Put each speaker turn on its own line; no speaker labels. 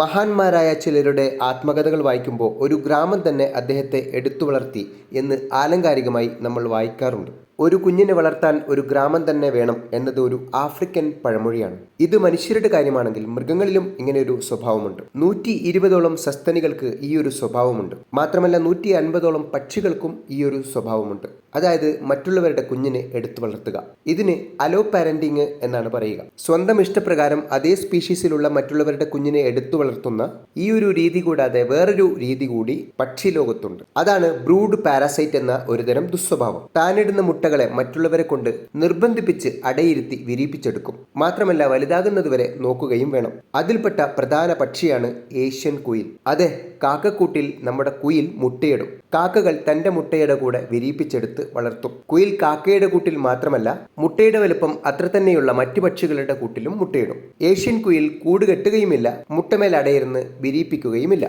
മഹാന്മാരായ ചിലരുടെ ആത്മകഥകൾ വായിക്കുമ്പോൾ ഒരു ഗ്രാമം തന്നെ അദ്ദേഹത്തെ എടുത്തു വളർത്തി എന്ന് ആലങ്കാരികമായി നമ്മൾ വായിക്കാറുണ്ട്. ഒരു കുഞ്ഞിനെ വളർത്താൻ ഒരു ഗ്രാമം തന്നെ വേണം എന്നത് ഒരു ആഫ്രിക്കൻ പഴമൊഴിയാണ്. ഇത് മനുഷ്യരുടെ കാര്യമാണെങ്കിൽ മൃഗങ്ങളിലും ഇങ്ങനെ ഒരു സ്വഭാവമുണ്ട്. നൂറ്റി ഇരുപതോളം സസ്തനികൾക്ക് ഈ ഒരു സ്വഭാവമുണ്ട്. മാത്രമല്ല നൂറ്റി അൻപതോളം പക്ഷികൾക്കും ഈ ഒരു സ്വഭാവമുണ്ട്. അതായത് മറ്റുള്ളവരുടെ കുഞ്ഞിനെ എടുത്തു വളർത്തുക. ഇതിന് അലോ പാരന്റിങ് എന്നാണ് പറയുക. സ്വന്തം ഇഷ്ടപ്രകാരം അതേ സ്പീഷീസിലുള്ള മറ്റുള്ളവരുടെ കുഞ്ഞിനെ എടുത്തു വളർത്തുന്ന ഈ ഒരു രീതി കൂടാതെ വേറൊരു രീതി കൂടി പക്ഷി ലോകത്തുണ്ട് അതാണ് ബ്രൂഡ് പാരാസൈറ്റ് എന്ന ഒരുതരം ദുസ്വഭാവം. താനിടുന്ന മുട്ടകളെ മറ്റുള്ളവരെ കൊണ്ട് നിർബന്ധിപ്പിച്ച് അടയിരുത്തി വിരിയിപ്പിച്ചെടുക്കും മാത്രമല്ല വലുതാകുന്നതുവരെ നോക്കുകയും വേണം. അതിൽപ്പെട്ട പ്രധാന പക്ഷിയാണ് ഏഷ്യൻ കുയിൽ. അതെ കാക്കക്കൂട്ടിൽ നമ്മുടെ കുയിൽ മുട്ടയിടും. കാക്കകൾ തന്റെ മുട്ടയുടെ കൂടെ വിരിയിപ്പിച്ചെടുത്ത് വളർത്തും. കുയിൽ കാക്കയുടെ കൂട്ടിൽ മാത്രമല്ല മുട്ടയുടെ വലുപ്പം അത്ര തന്നെയുള്ള മറ്റു പക്ഷികളുടെ കൂട്ടിലും മുട്ടയിടും. ഏഷ്യൻ കുയിൽ കൂട് കെട്ടുകയുമില്ല മുട്ടമേൽ അടയിരുന്ന് വിരിയിപ്പിക്കുകയുമില്ല